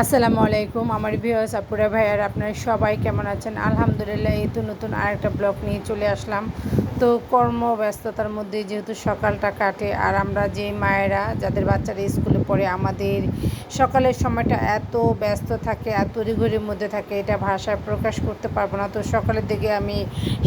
আসসালামু আলাইকুম, আমার ভিউয়ার্স আপুরা, ভাইয়ার, আপনারা সবাই কেমন আছেন? আলহামদুলিল্লাহ, এই তো নতুন আরেকটা ব্লগ নিয়ে চলে আসলাম। তো কর্মব্যস্ততার মধ্যে যেহেতু সকালটা কাটে আর আমরা যে মায়েরা যাদের বাচ্চারা স্কুলে পড়ে আমাদের সকালের সময়টা এত ব্যস্ত থাকে, এত তড়িঘড়ির মধ্যে থাকে, এটা ভাষায় প্রকাশ করতে পারব না। তো সকালের দিকে আমি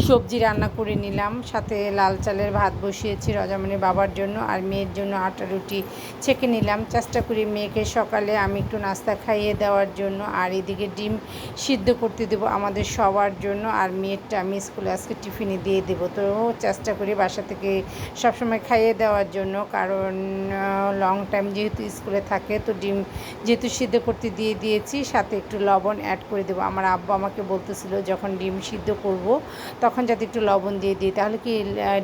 সবজি রান্না করে নিলাম, সাথে লাল চালের ভাত বসিয়েছি রজামণি বাবার জন্য আর মেয়ের জন্য আটা রুটি ছেঁকে নিলাম। চেষ্টা করি মেয়েকে সকালে আমি একটু নাস্তা খাইয়ে দেওয়ার জন্য আর এদিকে ডিম সিদ্ধ করতে দেবো আমাদের সবার জন্য আর মেয়েরটা আমি স্কুলে আজকে টিফিনে দিয়ে দেবো। তো চেষ্টা করি বাসা থেকে সবসময় খাইয়ে দেওয়ার জন্য। কারণ লং টাইম যেহেতু স্কুলে থাকে, তো ডিম যেহেতু সিদ্ধ করতে দিয়ে দিয়েছি, সাথে একটু লবণ অ্যাড করে দেবো। আমার আব্বু আমাকে বলতেছিল, যখন ডিম সিদ্ধ করব, তখন যাতে একটু লবণ দিয়ে দিই। তাহলে কি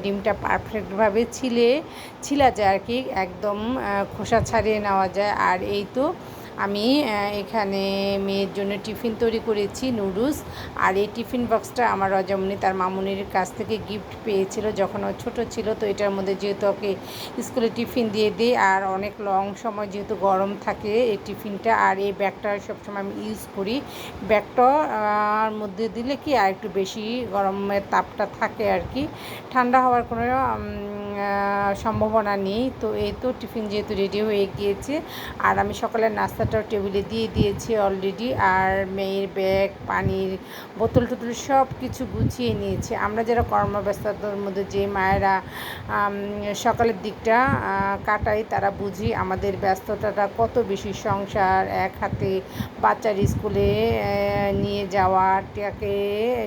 ডিমটা পারফেক্টভাবে ছিলে, ছিলা যায় আর কি, একদম খোসা ছাড়িয়ে নেওয়া যায়। আর এই তো আমি এখানে মেয়ের জন্য টিফিন তৈরি করেছি, নুডলস। আর এই টিফিন বক্সটা আমার রজমনি তার মামুনির কাছ থেকে গিফট পেয়েছিল যখন ও ছোটো ছিল। তো এটার মধ্যে যেহেতু ওকে স্কুলে টিফিন দিয়ে দিই আর অনেক লং সময় যেহেতু গরম থাকে এই টিফিনটা আর এই ব্যাগটা সবসময় আমি ইউজ করি। ব্যাগটার মধ্যে দিলে কি আর একটু বেশি গরমের তাপটা থাকে আর কি। ঠান্ডা হওয়ার কোনো সম্ভাবনা নেই। তো এই তো টিফিন যেহেতু রেডি হয়ে গিয়েছে, আর আমি সকালের নাস্তাটাও টেবিলে দিয়ে দিয়েছি অলরেডি আর মেয়ের ব্যাগ পানির বোতল টোতল সব কিছু গুছিয়ে নিয়েছি। আমরা যারা কর্মব্যস্ততার মধ্যে, যে মায়েরা সকালের দিকটা কাটাই, তারা বুঝি আমাদের ব্যস্ততাটা কত বেশি সংসার, এক হাতে বাচ্চার স্কুলে নিয়ে যাওয়া তাকে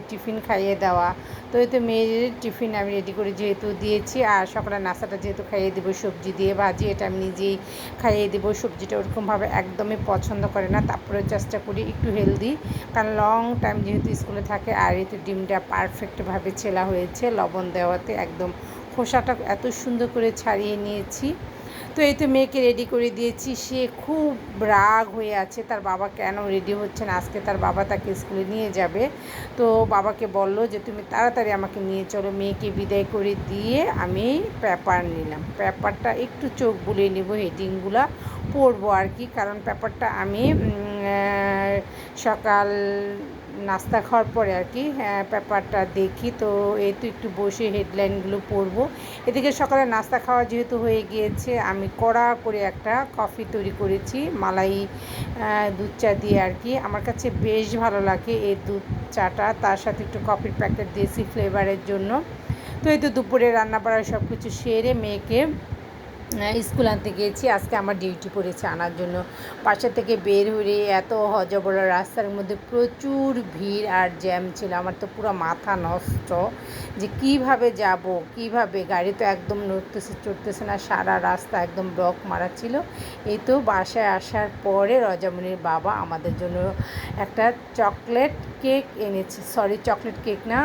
টিফিন খাইয়ে দেওয়া। তো এই তো মেয়ের টিফিন আমি রেডি করে যেহেতু দিয়েছি, আর সকালে নাস্তাটা যেহেতু খাইয়ে দেবো, সবজি দিয়ে ভাজি, এটা আমি নিজেই খাইয়ে দেবো। সবজিটা ওরকমভাবে একদমই পছন্দ করে না তারপরে চেষ্টা করি একটু হেলদি কারণ লং টাইম যেহেতু স্কুলে থাকে, আর এতে ডিমটা পারফেক্টভাবে ছেলা হয়েছে, লবণ দেওয়াতে একদম খোসাটা এত সুন্দর করে ছাড়িয়ে নিয়েছি। তো এই তো মেয়েকে রেডি করে দিয়েছি। সে খুব রাগ হয়ে আছে। তার বাবা কেন রেডি হচ্ছে না? আজকে তার বাবা তাকে স্কুলে নিয়ে যাবে। তো বাবাকে বলল যে, তুমি তাড়াতাড়ি আমাকে নিয়ে চলো। মেয়েকে বিদায় করে দিয়ে আমি পেপার নিলাম। পেপারটা একটু চোখ বুলিয়ে নেব হেডিংগুলো পড়ব আর কি। কারণ পেপারটা আমি সকাল নাস্তা খাওয়ার পরে আর কি পেপারটা দেখি। তো এই তো একটু বসে হেডলাইনগুলো পড়ব। এদিকে সকালে নাস্তা খাওয়া যেহেতু হয়ে গিয়েছে, আমি কড়া করে একটা কফি তৈরি করেছি, মালাই দুধ চা দিয়ে আর কি। আমার কাছে বেশ ভালো লাগে এই দুধ চাটা, তার সাথে একটু কফির প্যাকেট দিয়েছি ফ্লেভারের জন্য। তো এই তো দুপুরে রান্না বাড়া সব কিছু সেরে মেয়েকে স্কুল আনতে গিয়েছি। আজকে আমার ডিউটি পড়েছে আনার জন্য। বাসা থেকে বের হয়ে এত হজবড় রাস্তার মধ্যে প্রচুর ভিড় আর জ্যাম ছিল। আমার তো পুরো মাথা নষ্ট। যে কীভাবে যাব, কীভাবে? গাড়ি তো একদম নড়তেছে, চড়তেছে না। সারা রাস্তা একদম ব্লক মারা ছিল। এই তো বাসায় আসার পরে রজামণির বাবা আমাদের জন্য একটা চকলেট কেক এনেছি সরি চকলেট কেক না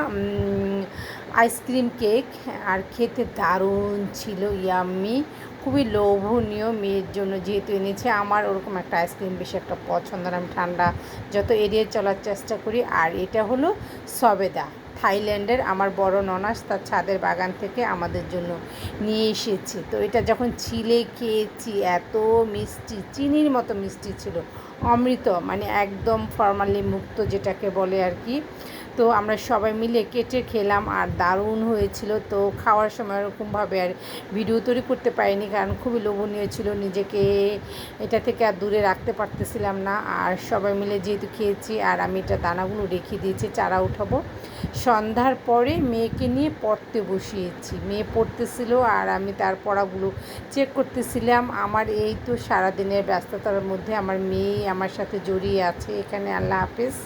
আইসক্রিম কেক আর খেতে দারুণ ছিল ইয়াম্মি খুবই লোভনীয় মেয়ের জন্য যেহেতু এনেছে, আমার ওরকম একটা আইসক্রিম বেশি একটা পছন্দ আমি ঠান্ডা যত এড়িয়ে চলার চেষ্টা করি, আর এটা হলো সবেদা। থাইল্যান্ডের আমার বড় ননাস তার ছাদের বাগান থেকে আমাদের জন্য নিয়ে এসেছে। তো এটা যখন ছিলে খেয়েছি, এত মিষ্টি, চিনির মতো মিষ্টি ছিল। অমৃত মানে একদম ফর্মালি মুক্ত যেটাকে বলে আর কি। তো আমরা সবাই মিলে কেটে খেলাম আর দারুণ হয়েছিল। তো খাওয়ার সময় ওরকমভাবে আর ভিডিও তৈরি করতে পারিনি কারণ খুবই লোভনীয় ছিল নিজেকে। এটা থেকে আর দূরে রাখতে পারতেছিলাম না। আর সবাই মিলে যেহেতু খেয়েছি আর আমি এটা দানাগুলো রেখে দিয়েছি, চারা উঠাবো। সন্ধ্যার পরে মেয়েকে নিয়ে পড়তে বসিয়েছি। মেয়ে পড়তেছিল আর আমি তার পড়াগুলো চেক করতেছিলাম। আমার এই তো সারাদিনের ব্যস্ততার মধ্যে আমার মেয়ে আমার সাথে জড়িয়ে আছে। এখানে আল্লাহ হাফেজ।